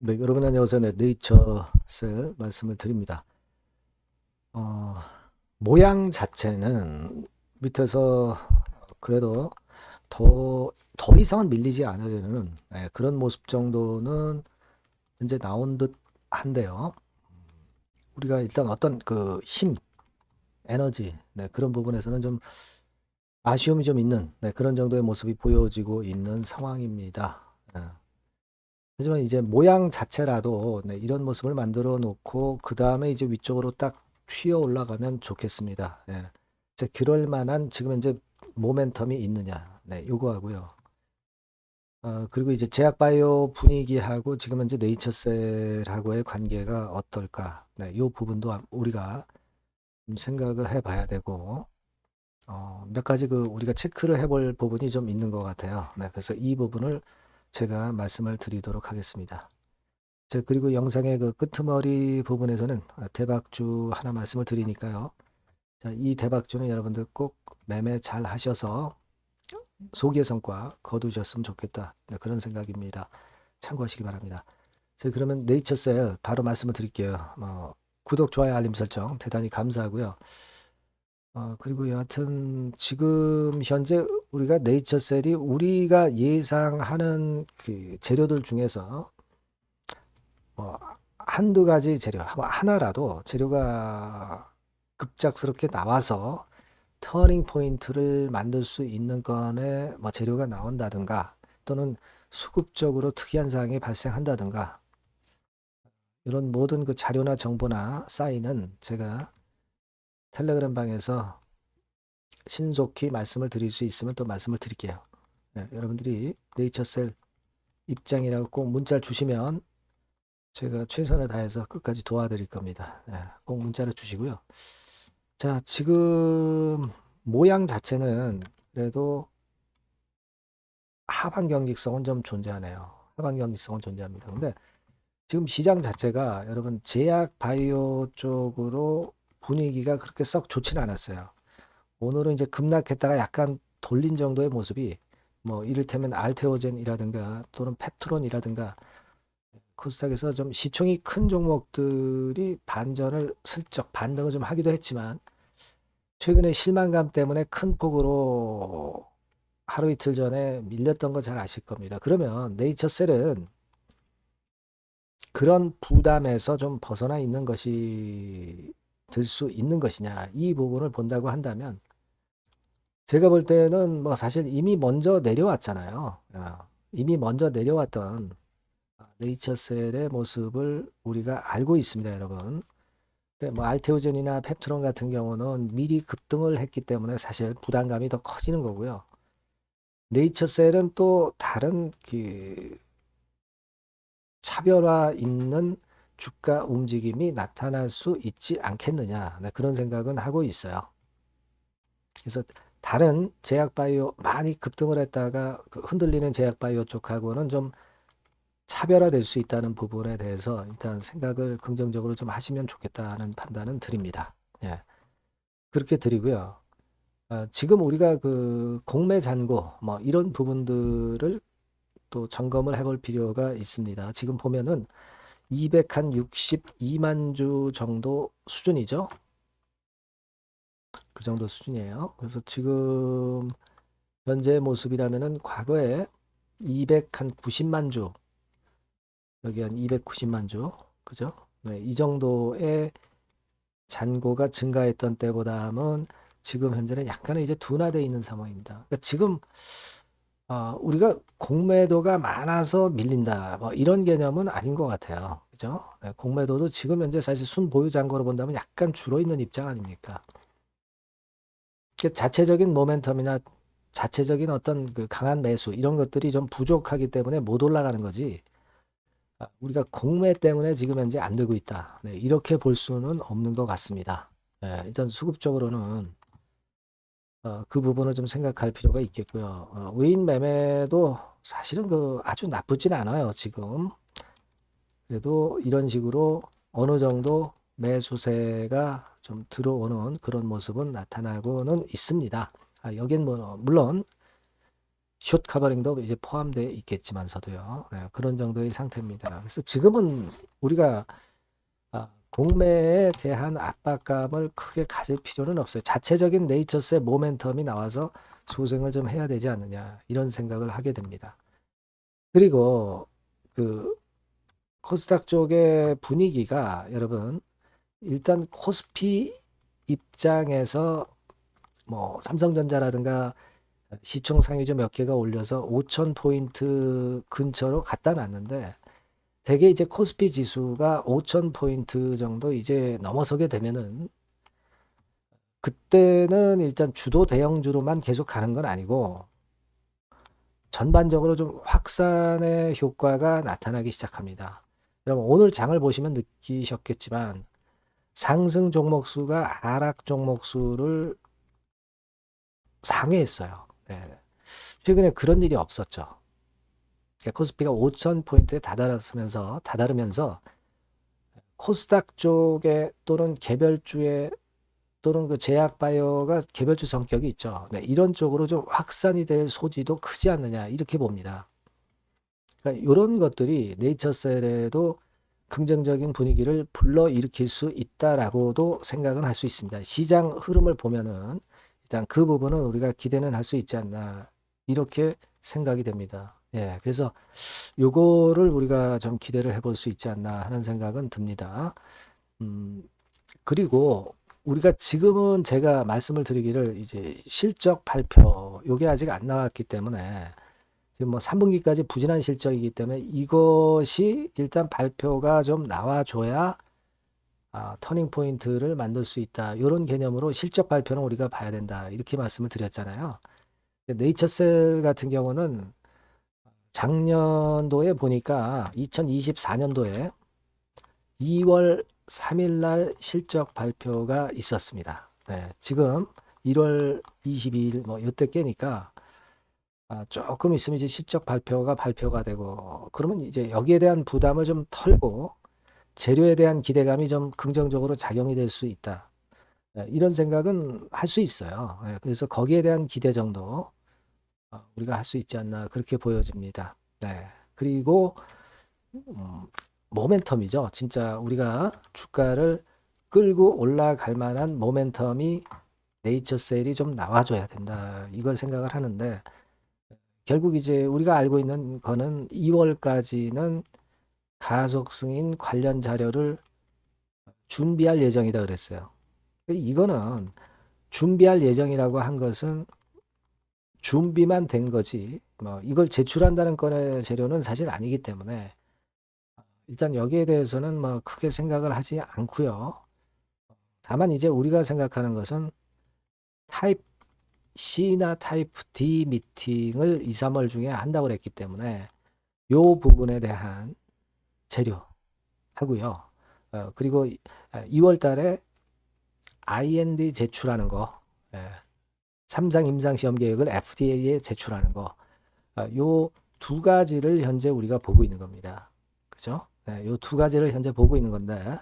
네, 여러분 안녕하세요. 네, 네이처셀 말씀을 드립니다. 어, 모양 자체는 밑에서 그래도 더, 더 이상은 밀리지 않으려는 네, 그런 모습 정도는 이제 나온 듯 한데요. 우리가 일단 어떤 그 힘, 에너지, 네, 그런 부분에서는 좀 아쉬움이 좀 있는 네, 그런 정도의 모습이 보여지고 있는 상황입니다. 네. 하지만 이제 모양 자체라도 네, 이런 모습을 만들어 놓고 그 다음에 이제 위쪽으로 딱 튀어 올라가면 좋겠습니다. 예. 이제 그럴 만한 지금 이제 모멘텀이 있느냐, 네, 요거 하고요. 어, 그리고 이제 제약바이오 분위기하고 지금 현재 네이처셀하고의 관계가 어떨까, 네, 요 부분도 우리가 좀 생각을 해 봐야 되고, 어, 몇 가지 그 우리가 체크를 해볼 부분이 좀 있는 것 같아요. 네, 그래서 이 부분을 제가 말씀을 드리도록 하겠습니다. 자, 그리고 영상의 그 끄트머리 부분에서는 대박주 하나 말씀을 드리니까요. 자, 이 대박주는 여러분들 꼭 매매 잘 하셔서 소기의 성과 거두셨으면 좋겠다. 네, 그런 생각입니다. 참고하시기 바랍니다. 자, 그러면 네이처셀 바로 말씀을 드릴게요. 어, 구독, 좋아요, 알림 설정 대단히 감사하고요. 어, 그리고 여하튼 지금 현재 우리가 네이처셀이 우리가 예상하는 그 재료들 중에서 뭐 한두 가지 재료 뭐 하나라도 재료가 급작스럽게 나와서 터닝 포인트를 만들 수 있는 건에 뭐 재료가 나온다든가 또는 수급적으로 특이한 사항이 발생한다든가 이런 모든 그 자료나 정보나 사인은 제가 텔레그램 방에서 신속히 말씀을 드릴 수 있으면 또 말씀을 드릴게요. 네, 여러분들이 네이처셀 입장이라고 꼭 문자를 주시면 제가 최선을 다해서 끝까지 도와드릴 겁니다. 네, 꼭 문자를 주시고요. 자, 지금 모양 자체는 그래도 하반 경직성은 좀 존재하네요. 하반 경직성은 존재합니다. 근데 지금 시장 자체가 여러분 제약 바이오 쪽으로 분위기가 그렇게 썩 좋지는 않았어요. 오늘은 이제 급락했다가 약간 돌린 정도의 모습이 뭐 이를테면 알테오젠이라든가 또는 펩트론이라든가 코스닥에서 좀 시총이 큰 종목들이 반전을 슬쩍 반등을 좀 하기도 했지만 최근에 실망감 때문에 큰 폭으로 하루 이틀 전에 밀렸던 거 잘 아실 겁니다. 그러면 네이처셀은 그런 부담에서 좀 벗어나 있는 것이 될수 있는 것이냐 이 부분을 본다고 한다면 제가 볼 때는 뭐 사실 이미 먼저 내려왔잖아요. 어, 이미 먼저 내려왔던 네이처셀의 모습을 우리가 알고 있습니다, 여러분. 뭐 알테오젠이나 펩트론 같은 경우는 미리 급등을 했기 때문에 사실 부담감이 더 커지는 거고요. 네이처셀은 또 다른 그 차별화 있는 주가 움직임이 나타날 수 있지 않겠느냐 네, 그런 생각은 하고 있어요. 그래서 다른 제약바이오 많이 급등을 했다가 그 흔들리는 제약바이오 쪽하고는 좀 차별화될 수 있다는 부분에 대해서 일단 생각을 긍정적으로 좀 하시면 좋겠다는 판단은 드립니다. 예. 그렇게 드리고요. 어, 지금 우리가 그 공매 잔고 뭐 이런 부분들을 또 점검을 해볼 필요가 있습니다. 지금 보면은 262만 주 정도 수준이죠. 그 정도 수준이에요. 그래서 지금 현재 모습이라면은 과거에 290만 주 여기 한 290만 주 그죠? 네, 이 정도의 잔고가 증가했던 때보다는 지금 현재는 약간은 이제 둔화되어 있는 상황입니다. 그러니까 지금 어, 우리가 공매도가 많아서 밀린다 뭐 이런 개념은 아닌 것 같아요. 그죠? 네, 공매도도 지금 현재 사실 순보유 잔고로 본다면 약간 줄어 있는 입장 아닙니까? 자체적인 모멘텀이나 자체적인 어떤 그 강한 매수 이런 것들이 좀 부족하기 때문에 못 올라가는 거지. 아, 우리가 공매 때문에 지금 현재 안 되고 있다. 네, 이렇게 볼 수는 없는 것 같습니다. 네, 일단 수급적으로는 어, 그 부분을 좀 생각할 필요가 있겠고요. 어, 외인 매매도 사실은 그 아주 나쁘진 않아요, 지금. 그래도 이런 식으로 어느 정도 매수세가 좀 들어오는 그런 모습은 나타나고는 있습니다. 아, 여긴 뭐 물론 숏 커버링도 이제 포함되어 있겠지만서도요. 네, 그런 정도의 상태입니다. 그래서 지금은 우리가 아, 공매에 대한 압박감을 크게 가질 필요는 없어요. 자체적인 네이처스의 모멘텀이 나와서 소생을 좀 해야 되지 않느냐 이런 생각을 하게 됩니다. 그리고 그 코스닥 쪽의 분위기가 여러분 일단 코스피 입장에서 뭐 삼성전자라든가 시총 상위주 몇 개가 올려서 5천 포인트 근처로 갖다 놨는데 대개 이제 코스피 지수가 5천 포인트 정도 이제 넘어서게 되면은 그때는 일단 주도 대형주로만 계속 가는 건 아니고 전반적으로 좀 확산의 효과가 나타나기 시작합니다. 여러분 오늘 장을 보시면 느끼셨겠지만 상승 종목 수가 하락 종목 수를 상회했어요. 네. 최근에 그런 일이 없었죠. 코스피가 5천 포인트에 다다랐으면서 다다르면서 코스닥 쪽에 또는 개별주에 또는 그 제약바이오가 개별주 성격이 있죠. 네, 이런 쪽으로 좀 확산이 될 소지도 크지 않느냐 이렇게 봅니다. 그러니까 이런 것들이 네이처셀에도 긍정적인 분위기를 불러일으킬 수 있다라고도 생각은 할 수 있습니다. 시장 흐름을 보면은 일단 그 부분은 우리가 기대는 할 수 있지 않나 이렇게 생각이 됩니다. 예, 그래서 요거를 우리가 좀 기대를 해볼 수 있지 않나 하는 생각은 듭니다. 음, 그리고 우리가 지금은 제가 말씀을 드리기를 이제 실적 발표 요게 아직 안 나왔기 때문에 지금 뭐 3분기까지 부진한 실적이기 때문에 이것이 일단 발표가 좀 나와줘야 아, 터닝 포인트를 만들 수 있다. 이런 개념으로 실적 발표는 우리가 봐야 된다. 이렇게 말씀을 드렸잖아요. 네이처셀 같은 경우는 작년도에 보니까 2024년도에 2월 3일 날 실적 발표가 있었습니다. 네, 지금 1월 22일 뭐 이때 깨니까 아, 조금 있으면 이제 실적 발표가 발표가 되고 그러면 이제 여기에 대한 부담을 좀 털고 재료에 대한 기대감이 좀 긍정적으로 작용이 될 수 있다. 예, 이런 생각은 할 수 있어요. 예, 그래서 거기에 대한 기대 정도 어, 우리가 할 수 있지 않나 그렇게 보여집니다. 네. 그리고 음, 모멘텀이죠. 진짜 우리가 주가를 끌고 올라갈 만한 모멘텀이 네이처 셀이 좀 나와줘야 된다. 이걸 생각을 하는데 결국 이제 우리가 알고 있는 거는 2월까지는 가속 승인 관련 자료를 준비할 예정이다 그랬어요. 이거는 준비할 예정이라고 한 것은 준비만 된 거지. 뭐 이걸 제출한다는 건의 재료는 사실 아니기 때문에 일단 여기에 대해서는 뭐 크게 생각을 하지 않고요. 다만 이제 우리가 생각하는 것은 타입 C나 타입 D 미팅을 2, 3월 중에 한다고 그랬기 때문에 요 부분에 대한 재료 하고요. 어, 그리고 2월 아, 달에 IND 제출하는 거, 예, 3상 임상 시험 계획을 FDA에 제출하는 거, 어, 요두 가지를 현재 우리가 보고 있는 겁니다. 그죠? 예, 요두 가지를 현재 보고 있는 건데,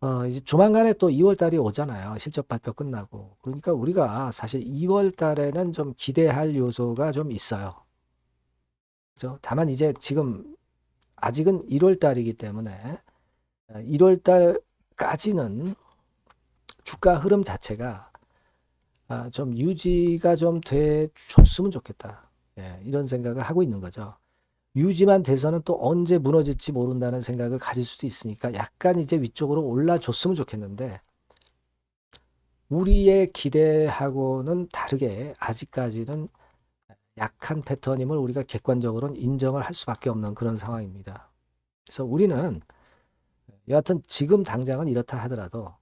어, 이제 조만간에 또 2월 달이 오잖아요. 실적 발표 끝나고. 그러니까 우리가 사실 2월 달에는 좀 기대할 요소가 좀 있어요. 그죠? 다만 이제 지금 아직은 1월 달이기 때문에 1월 어, 달까지는 주가 흐름 자체가 아, 좀 유지가 좀 돼 줬으면 좋겠다. 예, 이런 생각을 하고 있는 거죠. 유지만 돼서는 또 언제 무너질지 모른다는 생각을 가질 수도 있으니까 약간 이제 위쪽으로 올라줬으면 좋겠는데 우리의 기대하고는 다르게 아직까지는 약한 패턴임을 우리가 객관적으로는 인정을 할 수밖에 없는 그런 상황입니다. 그래서 우리는 여하튼 지금 당장은 이렇다 하더라도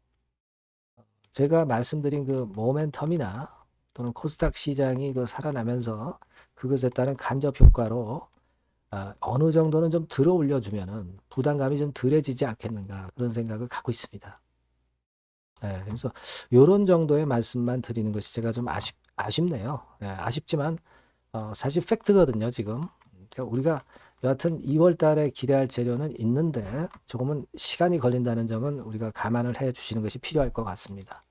제가 말씀드린 그 모멘텀이나 또는 코스닥 시장이 그 살아나면서 그것에 따른 간접 효과로 아, 어느 정도는 좀 들어 올려주면은 부담감이 좀 덜해지지 않겠는가 그런 생각을 갖고 있습니다. 네, 그래서 이런 정도의 말씀만 드리는 것이 제가 좀 아쉽, 아쉽네요. 네, 아쉽지만 어, 사실 팩트거든요, 지금. 그러니까 우리가 여하튼 2월 달에 기대할 재료는 있는데 조금은 시간이 걸린다는 점은 우리가 감안을 해 주시는 것이 필요할 것 같습니다.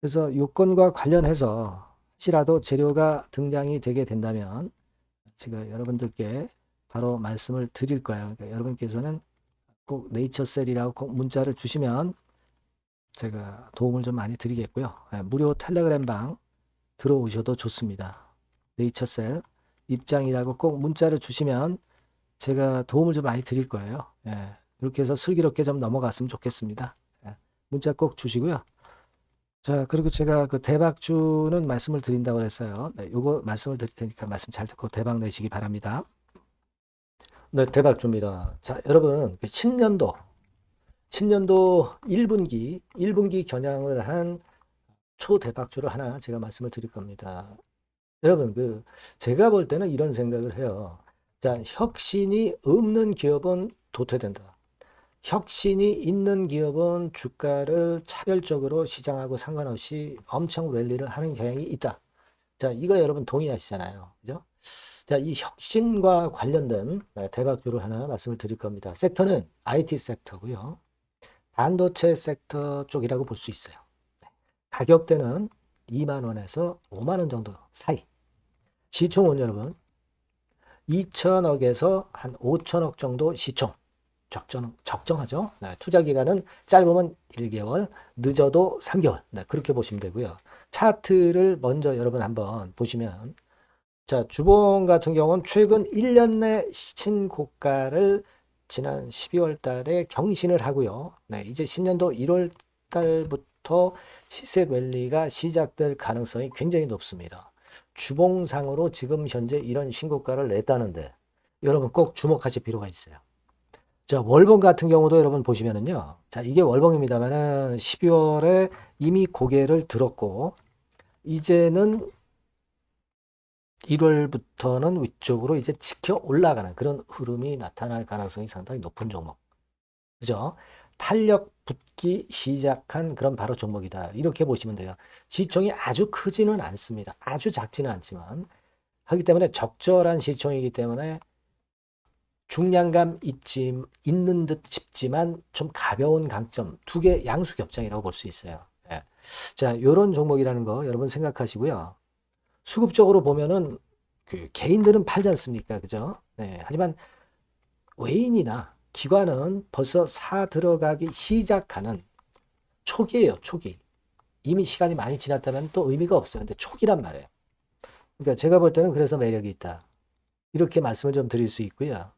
그래서 요건과 관련해서 혹시라도 재료가 등장이 되게 된다면 제가 여러분들께 바로 말씀을 드릴 거예요. 그러니까 여러분께서는 꼭 네이처셀이라고 꼭 문자를 주시면 제가 도움을 좀 많이 드리겠고요. 예, 무료 텔레그램 방 들어오셔도 좋습니다. 네이처셀 입장이라고 꼭 문자를 주시면 제가 도움을 좀 많이 드릴 거예요. 예, 이렇게 해서 슬기롭게 좀 넘어갔으면 좋겠습니다. 예, 문자 꼭 주시고요. 자, 그리고 제가 그 대박주는 말씀을 드린다고 그랬어요. 네, 요거 말씀을 드릴 테니까 말씀 잘 듣고 대박 내시기 바랍니다. 네, 대박주입니다. 자, 여러분, 그 신년도, 신년도 1분기, 1분기 겨냥을 한 초대박주를 하나 제가 말씀을 드릴 겁니다. 여러분, 그, 제가 볼 때는 이런 생각을 해요. 자, 혁신이 없는 기업은 도태된다. 혁신이 있는 기업은 주가를 차별적으로 시장하고 상관없이 엄청 랠리를 하는 경향이 있다. 자, 이거 여러분 동의하시잖아요. 그죠? 자, 이 혁신과 관련된 대박주를 하나 말씀을 드릴 겁니다. 섹터는 IT 섹터고요. 반도체 섹터 쪽이라고 볼 수 있어요. 가격대는 2만 원에서 5만 원 정도 사이. 시총은 여러분 2천억에서 한 5천억 정도 시총. 적정, 적정하죠. 네, 투자 기간은 짧으면 1개월, 늦어도 3개월. 네, 그렇게 보시면 되고요. 차트를 먼저 여러분 한번 보시면 자, 주봉 같은 경우는 최근 1년 내 신고가를 지난 12월 달에 경신을 하고요. 네, 이제 신년도 1월 달부터 시세 랠리가 시작될 가능성이 굉장히 높습니다. 주봉상으로 지금 현재 이런 신고가를 냈다는데 여러분 꼭 주목하실 필요가 있어요. 자, 월봉 같은 경우도 여러분 보시면은요. 자, 이게 월봉입니다만은 12월에 이미 고개를 들었고 이제는 1월부터는 위쪽으로 이제 지켜 올라가는 그런 흐름이 나타날 가능성이 상당히 높은 종목. 그죠? 탄력 붙기 시작한 그런 바로 종목이다. 이렇게 보시면 돼요. 시총이 아주 크지는 않습니다. 아주 작지는 않지만 하기 때문에 적절한 시총이기 때문에 중량감 있지, 있는 듯 싶지만 좀 가벼운 강점 두 개 양수 겹장이라고 볼 수 있어요. 예. 자, 요런 종목이라는 거 여러분 생각하시고요. 수급적으로 보면은 그 개인들은 팔지 않습니까? 그죠? 네. 하지만 외인이나 기관은 벌써 사 들어가기 시작하는 초기예요, 초기. 이미 시간이 많이 지났다면 또 의미가 없어요. 근데 초기란 말이에요. 그러니까 제가 볼 때는 그래서 매력이 있다. 이렇게 말씀을 좀 드릴 수 있고요.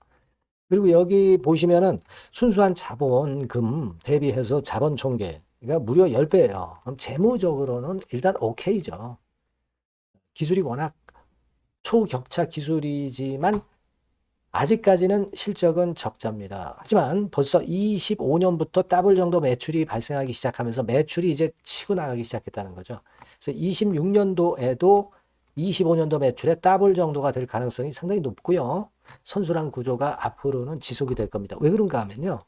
그리고 여기 보시면은 순수한 자본금 대비해서 자본 총계가 무려 10배예요. 그럼 재무적으로는 일단 오케이죠. 기술이 워낙 초격차 기술이지만 아직까지는 실적은 적자입니다. 하지만 벌써 25년부터 더블 정도 매출이 발생하기 시작하면서 매출이 이제 치고 나가기 시작했다는 거죠. 그래서 26년도에도 25년도 매출의 더블 정도가 될 가능성이 상당히 높고요. 선순환 구조가 앞으로는 지속이 될 겁니다. 왜 그런가 하면요.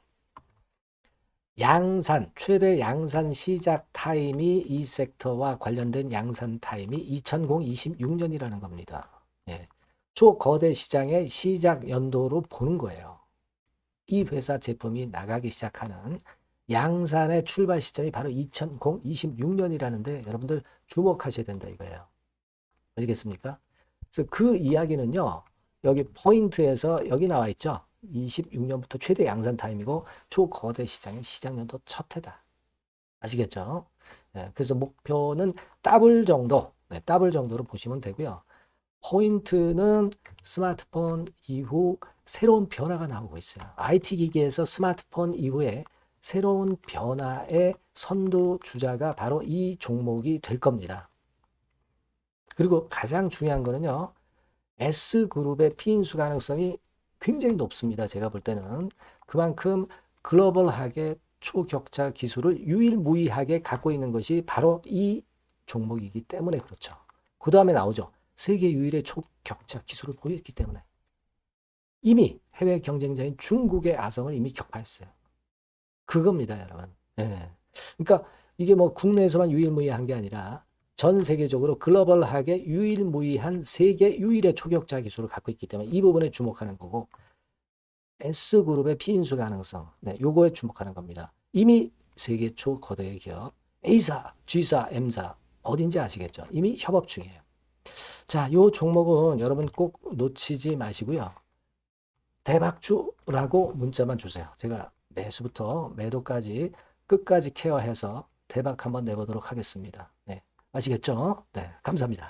양산, 최대 양산 시작 타임이 이 섹터와 관련된 양산 타임이 2026년이라는 겁니다. 예. 초거대 시장의 시작 연도로 보는 거예요. 이 회사 제품이 나가기 시작하는 양산의 출발 시점이 바로 2026년이라는데 여러분들 주목하셔야 된다 이거예요. 아시겠습니까? 그래서 그 이야기는요. 여기 포인트에서 여기 나와 있죠. 26년부터 최대 양산 타임이고 초거대 시장의 시작 연도 첫 해다. 아시겠죠? 네, 그래서 목표는 더블 정도, 네, 더블 정도로 보시면 되고요. 포인트는 스마트폰 이후 새로운 변화가 나오고 있어요. IT 기기에서 스마트폰 이후에 새로운 변화의 선도 주자가 바로 이 종목이 될 겁니다. 그리고 가장 중요한 거는요. S그룹의 피인수 가능성이 굉장히 높습니다. 제가 볼 때는. 그만큼 글로벌하게 초격차 기술을 유일무이하게 갖고 있는 것이 바로 이 종목이기 때문에 그렇죠. 그 다음에 나오죠. 세계 유일의 초격차 기술을 보였기 때문에. 이미 해외 경쟁자인 중국의 아성을 이미 격파했어요. 그겁니다, 여러분. 예. 그러니까 이게 뭐 국내에서만 유일무이한 게 아니라 전 세계적으로 글로벌하게 유일무이한 세계 유일의 초격자 기술을 갖고 있기 때문에 이 부분에 주목하는 거고 S그룹의 피인수 가능성 네, 요거에 주목하는 겁니다. 이미 세계 초거대 기업 A사, G사, M사 어딘지 아시겠죠? 이미 협업 중이에요. 자, 요 종목은 여러분 꼭 놓치지 마시고요. 대박주라고 문자만 주세요. 제가 매수부터 매도까지 끝까지 케어해서 대박 한번 내보도록 하겠습니다. 네. 아시겠죠? 네. 감사합니다.